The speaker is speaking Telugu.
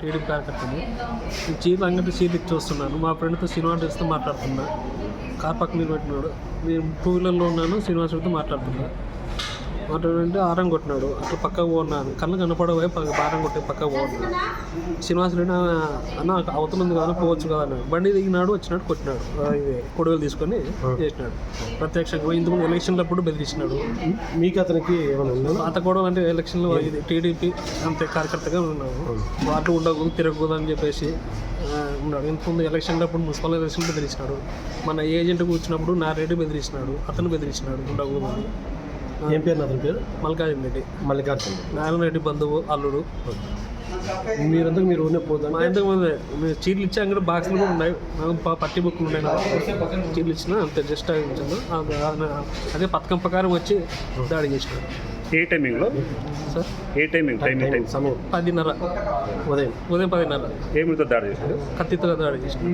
టీడీపీ కార్యకర్తని నేను చీరలు అంగడి చూస్తున్నాను ఇచ్చి వస్తున్నాను మా ఫ్రెండ్తో శ్రీనివాస్ రెడ్డితో మాట్లాడుతున్నా. కార్ పక్కన నిలబెట్టినాడు. నేను టూ వీలర్లో ఉన్నాను శ్రీనివాస్ రెడ్డితో మాట్లాడుతున్నా. మాట్లాడంటే ఆరం కొట్టినాడు. అట్లా పక్కకు పోన్నాను కళ్ళు పక్క బారం కొట్టి పక్కకు పోన్నాడు శ్రీనివాస్ రెడ్డి "ఆ, అన్న అవతల ఉంది కదా పోవచ్చు కదా అన్నాడు. బండి దిగినాడు వచ్చినాడు కొట్టినాడు. ఇది కొడుగులు తీసుకొని చేసినాడు. ప్రత్యక్షంగా ఇంతకుముందు ఎలక్షన్లప్పుడు బెదిరించినాడు. మీకు అతనికి పాత కూడా అంటే ఎలక్షన్లో ఇది టీడీపీ అంతే కార్యకర్తగా ఉన్నాము వార్డు ఉండకూడదు తిరగకూడదు అని చెప్పేసి ఉన్నాడు. ఇంతకుముందు ఎలక్షన్లో అప్పుడు మున్సిపల్ ఎలక్షన్ బెదిరించినాడు. మన ఏజెంట్ కూర్చున్నప్పుడు నా రెడ్డి బెదిరించినాడు అతను బెదిరించినాడు ఉండకూడదు ఏం పేరు అతని పేరు? మల్కాజిన్ రెడ్డి. మల్లికార్జున నారాయణ రెడ్డి బంధువు అల్లుడు. మీరంతా మీరు ఊరినే పోదాం మా ఇంతకు ముందు మేము చీరలు ఇచ్చి అంగడి బాక్సులు కూడా ఉన్నాయి. పట్టి బుక్కులు ఉన్నాయి నాకు. చీరలు ఇచ్చిన అంతే జస్ట్ ఇచ్చాను అదే పథకం ప్రకారం వచ్చి దాడి చేసినాడు ఏ టైమింగ్లో? సార్? ఏ టైమింగ్? టైమింగ్ టైం సమయం. పదిన్నర. ఉదయం. ఉదయం పదిన్నర. ఏమితో దాడి చేశారు కత్తితో దాడి చేసినాడు